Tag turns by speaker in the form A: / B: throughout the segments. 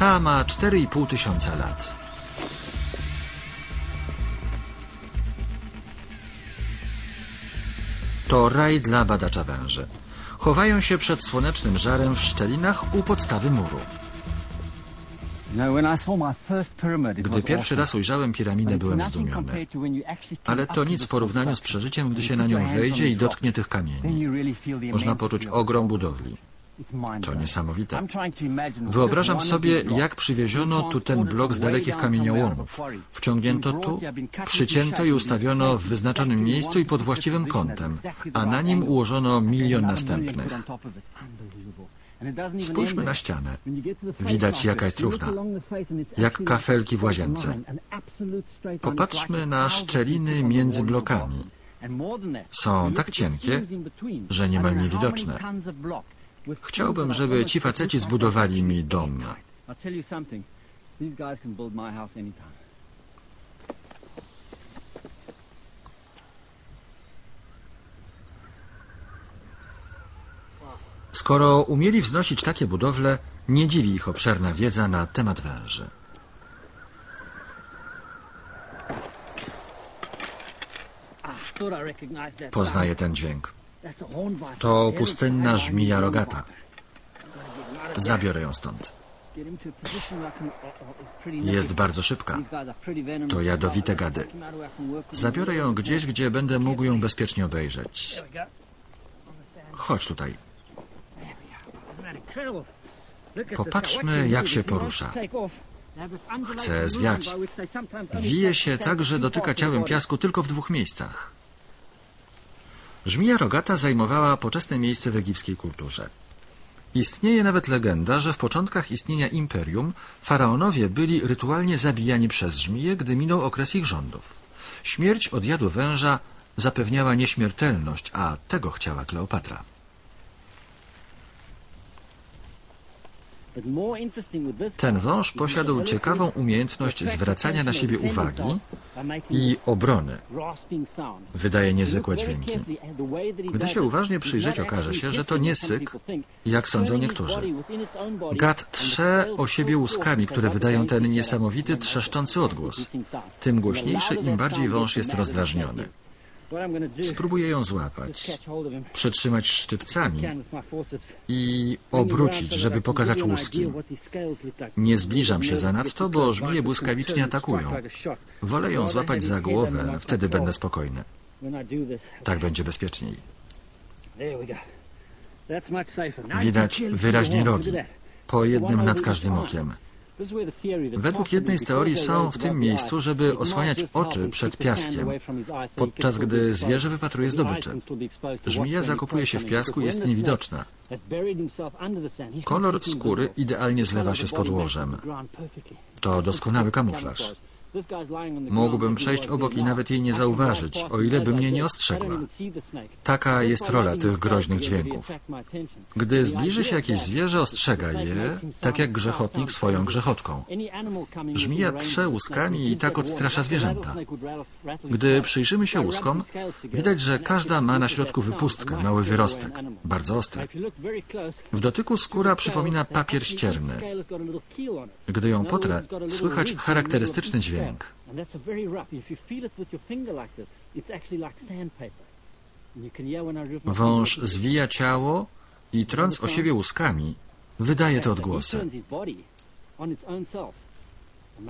A: Ta ma 4,5 tysiąca lat. To raj dla badacza węży. Chowają się przed słonecznym żarem w szczelinach u podstawy muru. Gdy pierwszy raz ujrzałem piramidę, byłem zdumiony. Ale to nic w porównaniu z przeżyciem, gdy się na nią wejdzie i dotknie tych kamieni. Można poczuć ogrom budowli. To niesamowite. Wyobrażam sobie, jak przywieziono tu ten blok z dalekich kamieniołomów. Wciągnięto tu, przycięto i ustawiono w wyznaczonym miejscu i pod właściwym kątem, a na nim ułożono milion następnych. Spójrzmy na ścianę. Widać, jaka jest równa. Jak kafelki w łazience. Popatrzmy na szczeliny między blokami. Są tak cienkie, że niemal niewidoczne. Chciałbym, żeby ci faceci zbudowali mi dom. Skoro umieli wznosić takie budowle, nie dziwi ich obszerna wiedza na temat węży. Poznaję ten dźwięk. To pustynna żmija rogata. Zabiorę ją stąd. Jest bardzo szybka. To jadowite gady. Zabiorę ją gdzieś, gdzie będę mógł ją bezpiecznie obejrzeć. Chodź tutaj. Popatrzmy, jak się porusza. Chce zwiać. Wije się tak, że dotyka ciałem piasku tylko w dwóch miejscach. Żmija rogata zajmowała poczesne miejsce w egipskiej kulturze. Istnieje nawet legenda, że w początkach istnienia imperium faraonowie byli rytualnie zabijani przez żmije, gdy minął okres ich rządów. Śmierć od jadu węża zapewniała nieśmiertelność, a tego chciała Kleopatra. Ten wąż posiadał ciekawą umiejętność zwracania na siebie uwagi i obrony. Wydaje niezwykłe dźwięki. Gdy się uważnie przyjrzeć, okaże się, że to nie syk, jak sądzą niektórzy. Gad trze o siebie łuskami, które wydają ten niesamowity, trzeszczący odgłos. Tym głośniejszy, im bardziej wąż jest rozdrażniony. Spróbuję ją złapać, przytrzymać szczypcami i obrócić, żeby pokazać łuski. Nie zbliżam się zanadto, bo żmije błyskawicznie atakują. Wolę ją złapać za głowę, wtedy będę spokojny. Tak będzie bezpieczniej. Widać wyraźnie rogi, po jednym nad każdym okiem. Według jednej z teorii są w tym miejscu, żeby osłaniać oczy przed piaskiem, podczas gdy zwierzę wypatruje zdobycze. Żmija zakopuje się w piasku i jest niewidoczna. Kolor skóry idealnie zlewa się z podłożem. To doskonały kamuflaż. Mógłbym przejść obok i nawet jej nie zauważyć, o ile by mnie nie ostrzegła. Taka jest rola tych groźnych dźwięków. Gdy zbliży się jakieś zwierzę, ostrzega je, tak jak grzechotnik swoją grzechotką. Żmija trze łuskami i tak odstrasza zwierzęta. Gdy przyjrzymy się łuskom, widać, że każda ma na środku wypustkę, mały wyrostek, bardzo ostry. W dotyku skóra przypomina papier ścierny. Gdy ją potrę, słychać charakterystyczny dźwięk dźwięk. Wąż zwija ciało i trąc o siebie łuskami, wydaje te odgłosy.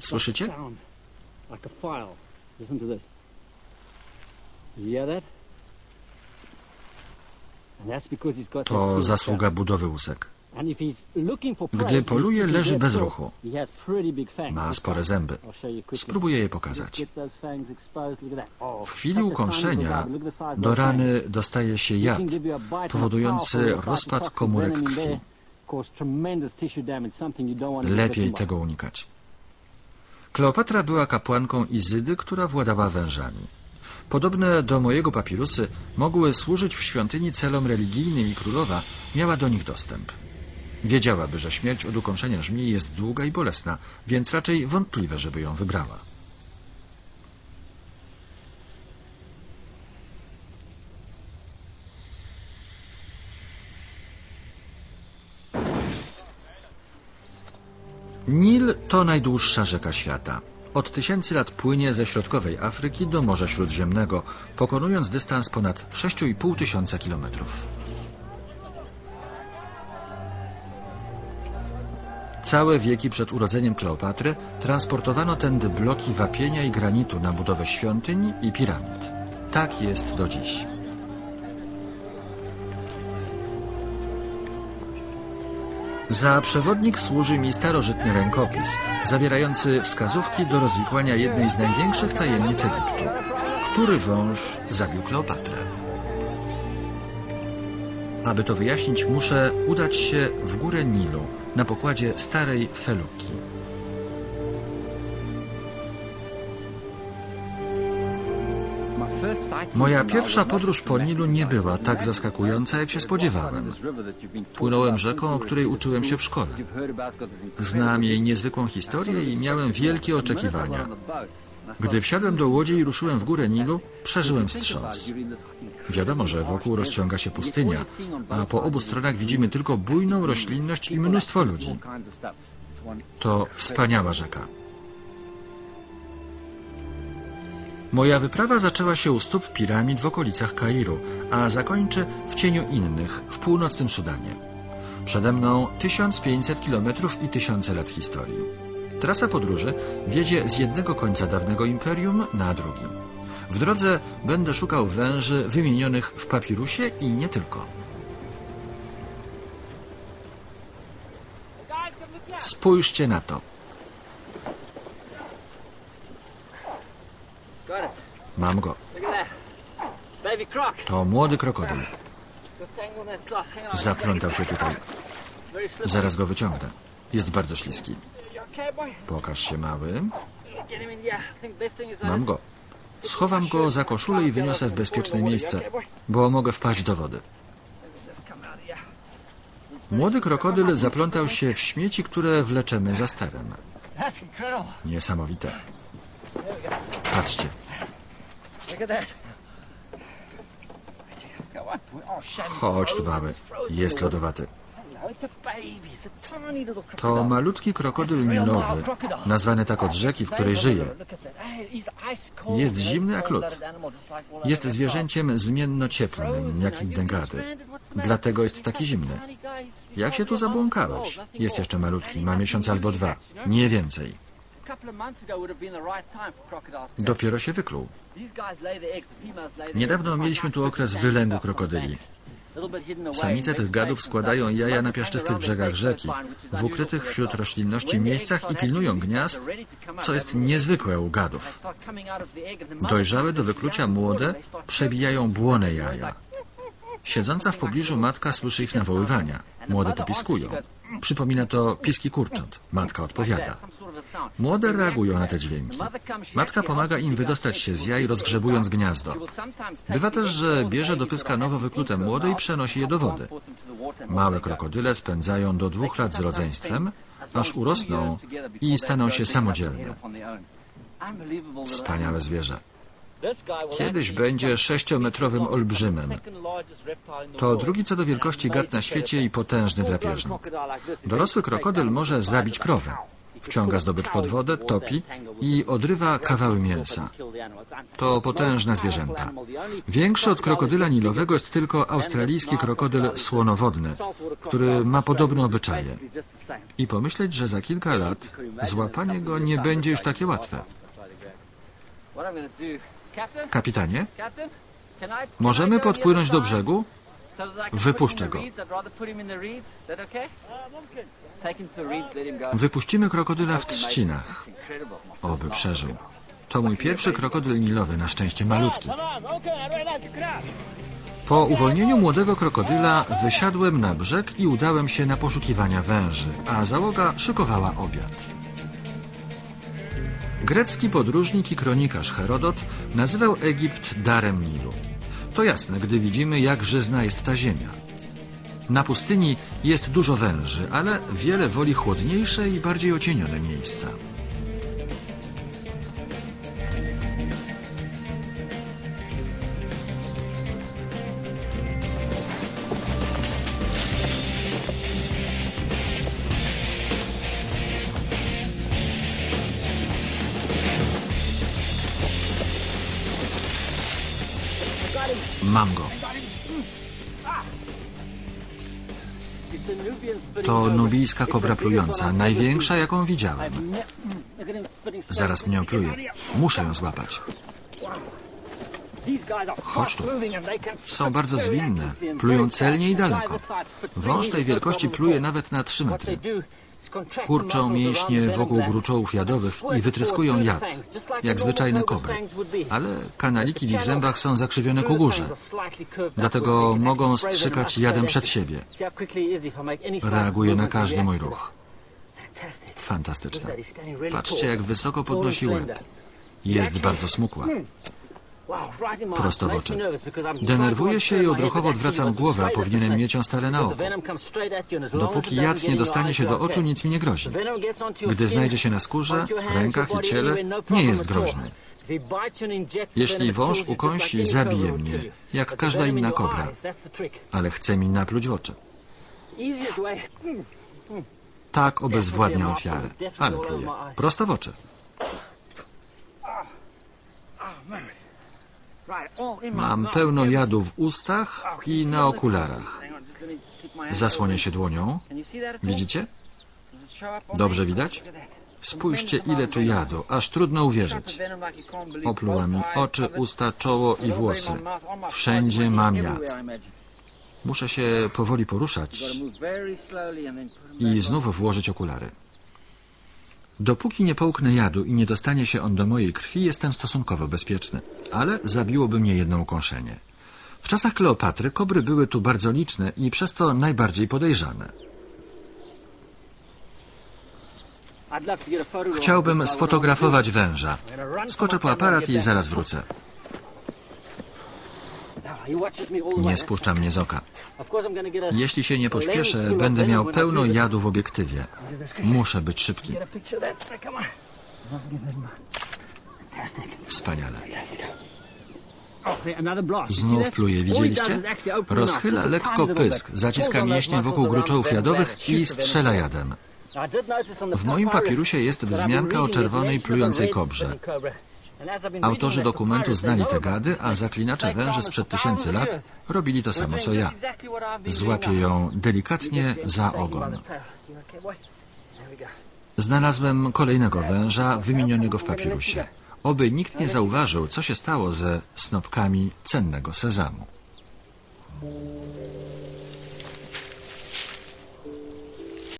A: Słyszycie? To zasługa budowy łusek. Gdy poluje, leży bez ruchu. Ma spore zęby. Spróbuję je pokazać. W chwili ukąszenia do rany dostaje się jad, powodujący rozpad komórek krwi. Lepiej tego unikać. Kleopatra była kapłanką Izydy, która władała wężami. Podobne do mojego papirusy mogły służyć w świątyni celom religijnym i królowa miała do nich dostęp. Wiedziałaby, że śmierć od ukąszenia żmii jest długa i bolesna, więc raczej wątpliwe, żeby ją wybrała. Nil to najdłuższa rzeka świata. Od tysięcy lat płynie ze środkowej Afryki do Morza Śródziemnego, pokonując dystans ponad 6,5 tysiąca kilometrów. Całe wieki przed urodzeniem Kleopatry transportowano tędy bloki wapienia i granitu na budowę świątyń i piramid. Tak jest do dziś. Za przewodnik służy mi starożytny rękopis, zawierający wskazówki do rozwikłania jednej z największych tajemnic Egiptu. Który wąż zabił Kleopatrę? Aby to wyjaśnić, muszę udać się w górę Nilu, na pokładzie starej Feluki. Moja pierwsza podróż po Nilu nie była tak zaskakująca, jak się spodziewałem. Płynąłem rzeką, o której uczyłem się w szkole. Znam jej niezwykłą historię i miałem wielkie oczekiwania. Gdy wsiadłem do łodzi i ruszyłem w górę Nilu, przeżyłem wstrząs. Wiadomo, że wokół rozciąga się pustynia, a po obu stronach widzimy tylko bujną roślinność i mnóstwo ludzi. To wspaniała rzeka. Moja wyprawa zaczęła się u stóp piramid w okolicach Kairu, a zakończy w cieniu innych, w północnym Sudanie. Przede mną 1500 kilometrów i tysiące lat historii. Trasa podróży wiedzie z jednego końca dawnego imperium na drugi. W drodze będę szukał węży wymienionych w papirusie i nie tylko. Spójrzcie na to. Mam go. To młody krokodyl. Zaplątał się tutaj. Zaraz go wyciągnę. Jest bardzo śliski. Pokaż się, mały. Mam go. Schowam go za koszulę i wyniosę w bezpieczne miejsce, bo mogę wpaść do wody. Młody krokodyl zaplątał się w śmieci, które wleczemy za sterem. Niesamowite. Patrzcie. Chodź tu, mały. Jest lodowaty. To malutki krokodyl nilowy, nazwany tak od rzeki, w której żyje. Jest zimny jak lód. Jest zwierzęciem zmienno-cieplnym, jak dęgady. Dlatego jest taki zimny. Jak się tu zabłąkałeś? Jest jeszcze malutki, ma miesiąc albo dwa. Nie więcej. Dopiero się wykluł. Niedawno mieliśmy tu okres wylęgu krokodyli. Samice tych gadów składają jaja na piaszczystych brzegach rzeki, w ukrytych wśród roślinności miejscach i pilnują gniazd, co jest niezwykłe u gadów. Dojrzałe do wyklucia młode przebijają błone jaja. Siedząca w pobliżu matka słyszy ich nawoływania. Młode popiskują. Przypomina to piski kurcząt. Matka odpowiada. Młode reagują na te dźwięki. Matka pomaga im wydostać się z jaj, rozgrzebując gniazdo. Bywa też, że bierze do pyska nowo wyklute młode i przenosi je do wody. Małe krokodyle spędzają do dwóch lat z rodzeństwem, aż urosną i staną się samodzielne. Wspaniałe zwierzę. Kiedyś będzie sześciometrowym olbrzymem. To drugi co do wielkości gad na świecie i potężny drapieżnik. Dorosły krokodyl może zabić krowę. Wciąga zdobycz pod wodę, topi i odrywa kawały mięsa. To potężne zwierzęta. Większy od krokodyla nilowego jest tylko australijski krokodyl słonowodny, który ma podobne obyczaje. I pomyśleć, że za kilka lat złapanie go nie będzie już takie łatwe. Kapitanie, możemy podpłynąć do brzegu? Wypuszczę go. Wypuścimy krokodyla w trzcinach. Oby przeżył. To mój pierwszy krokodyl nilowy, na szczęście malutki. Po uwolnieniu młodego krokodyla wysiadłem na brzeg i udałem się na poszukiwania węży, a załoga szykowała obiad. Grecki podróżnik i kronikarz Herodot nazywał Egipt darem Nilu. To jasne, gdy widzimy, jak żyzna jest ta ziemia. Na pustyni jest dużo węży, ale wiele woli chłodniejsze i bardziej ocienione miejsca. Mam go. To nubijska kobra plująca, największa jaką widziałem. Zaraz mnie opluje. Muszę ją złapać.
B: Chodź tu.
A: Są bardzo zwinne, plują celnie i daleko. Wąż tej wielkości pluje nawet na 3 metry. Kurczą mięśnie wokół gruczołów jadowych i wytryskują jad, jak zwyczajne kobry. Ale kanaliki w ich zębach są zakrzywione ku górze. Dlatego mogą strzykać jadem przed siebie. Reaguje na każdy mój ruch. Fantastyczne. Patrzcie, jak wysoko podnosi łeb. Jest bardzo smukła.
B: Prosto w oczy.
A: Denerwuję się i odruchowo odwracam głowę, a powinienem mieć ją stale na oku. Dopóki jad nie dostanie się do oczu, nic mi nie grozi. Gdy znajdzie się na skórze, rękach i ciele, nie jest groźny. Jeśli wąż ukąsi, zabije mnie, jak każda inna kobra, ale chce mi napluć w oczy. Tak obezwładnia ofiarę, ale pluje. Prosto w oczy. Mam pełno jadu w ustach i na okularach. Zasłonię się dłonią. Widzicie? Dobrze widać? Spójrzcie, ile tu jadu, aż trudno uwierzyć. Opluła mi oczy, usta, czoło i włosy. Wszędzie mam jad. Muszę się powoli poruszać i znów włożyć okulary. Dopóki nie połknę jadu i nie dostanie się on do mojej krwi, jestem stosunkowo bezpieczny, ale zabiłoby mnie jedno ukąszenie. W czasach Kleopatry kobry były tu bardzo liczne i przez to najbardziej podejrzane. Chciałbym sfotografować węża. Skoczę po aparat i zaraz wrócę. Nie spuszcza mnie z oka. Jeśli się nie pośpieszę, będę miał pełno jadu w obiektywie. Muszę być szybki. Wspaniale. Znów pluje, widzieliście? Rozchyla lekko pysk, zaciska mięśnie wokół gruczołów jadowych i strzela jadem. W moim papirusie jest wzmianka o czerwonej plującej kobrze. Autorzy dokumentu znali te gady, a zaklinacze węży sprzed tysięcy lat robili to samo co ja. Złapię ją delikatnie za ogon. Znalazłem kolejnego węża wymienionego w papirusie. Oby nikt nie zauważył, co się stało ze snopkami cennego sezamu.